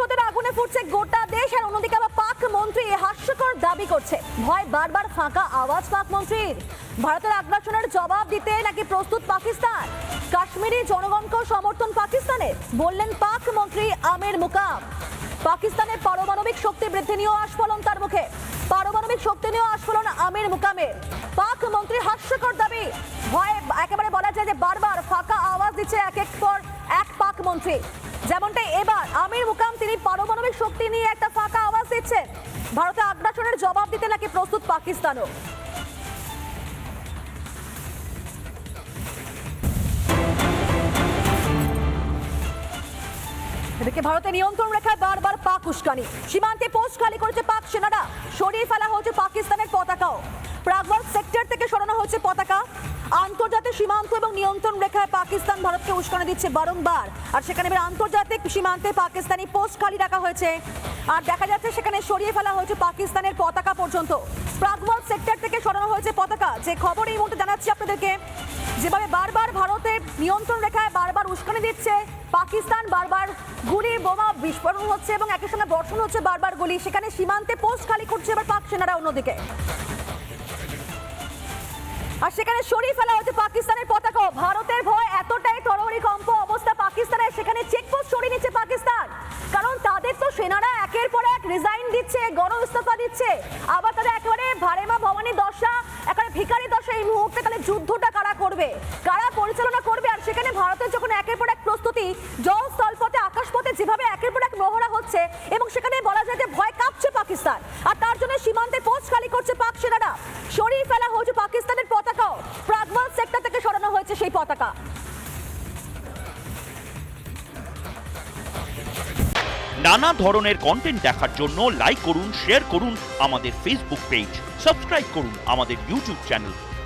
প্রতিশোধের আগুনে ফুটছে গোটা দেশ আর অন্যদিকে আবার পাক মন্ত্রী হাস্যকর দাবি করছে। ভয় বারবার ফাঁকা আওয়াজ পাক মন্ত্রীর। ভারতের আগ্রাসনের জবাব দিতে নাকি প্রস্তুত পাকিস্তান? কাশ্মীরি জনগণকেও সমর্থন পাকিস্তানের? বললেন পাক মন্ত্রী আমির মুকাম পাকিস্তানের পারমাণবিক শক্তি বৃদ্ধি নিয়েও আস্ফলন তার মুখে। পারমাণবিক শক্তি নিয়েও আস্ফলন আমির মুকামের পাক মন্ত্রী হাস্যকর দাবি। ভয়ে একেবারে বলা যায় যে বারবার ফাঁকা আওয়াজ দিচ্ছে এক এক পর এক পাক মন্ত্রী। যেমনটা এবার আমির মুকাম জবাব দিতে নাকি প্রস্তুত পাকিস্তানও? এদিকে ভারতের নিয়ন্ত্রণ রেখায় বারবার পাক উস্কানি। সীমান্তে পোস্ট খালি করেছে পাক সেনারা। সরিয়ে ফেলা হয়েছে পাকিস্তানের পতাকাও। প্রাগওয়াল সেক্টর থেকে সরানো হয়েছে পতাকা। আন্তর্জাতিক সীমান্ত এবং নিয়ন্ত্রণ রেখায় পাকিস্তান ভারতকে উস্কানি দিচ্ছে বারংবার। আর সেখানে এবার আন্তর্জাতিক সীমান্তে পাকিস্তানি পোস্ট খালি রাখা হয়েছে। আর দেখা যাচ্ছে সেখানে সরিয়ে ফেলা হয়েছে পাকিস্তানের পতাকা পর্যন্ত। প্রাগওয়াল সেক্টর থেকে সরানো হয়েছে পতাকা। যে খবর এই মুহূর্তে জানাচ্ছি আপনাদেরকে। যেভাবে বারবার ভারতের নিয়ন্ত্রণ রেখায় বারবার উস্কানি দিচ্ছে পাকিস্তান বারবার গুলি বোমা বিস্ফোরণ হচ্ছে এবং একই সঙ্গে বর্ষণ হচ্ছে বারবার গুলি। সেখানে সীমান্তে পোস্ট খালি করছে এবার পাক সেনারা অন্যদিকে। আর সেখানে সরিয়ে ফেলা হয়েছে পাকিস্তানের পতাকা ভারতের ভয় এতটাই তরহরি কম্প অবস্থা পাকিস্তানের সেখানে চেকপোস্ট সরিয়ে নিচ্ছে পাকিস্তান। কারণ তাদের তো সেনারা একের পর এক রিজাইন দিচ্ছে গণ ইস্তফা দিচ্ছে। আবার তাদের একেবারে ভারেমা ভবানী দশা, একেবারে ভিখারি দশা এই মুহূর্তে তাহলে যুদ্ধটা কারা করবে? কারা পরিচালনা করবে? সেখানে ভারতের যখন একের পর এক প্রস্তুতি, জল স্থলপথে, আকাশপথে যেভাবে একের পর এক মহড়া হচ্ছে এবং সেখানে বলা যায় যে ভয় কাঁপছে পাকিস্তান। আর তার জন্য সীমান্তে পোস্ট খালি করছে পাক সেনারা। সরিয়ে ফেলা হয়েছে পাকিস্তানের পতাকাও। প্রাগওয়াল সেক্টর থেকে সরানো হয়েছে সেই পতাকা। নানা ধরনের কন্টেন্ট দেখার জন্য লাইক করুন শেয়ার করুন আমাদের ফেসবুক পেজ সাবস্ক্রাইব করুন আমাদের ইউটিউব চ্যানেল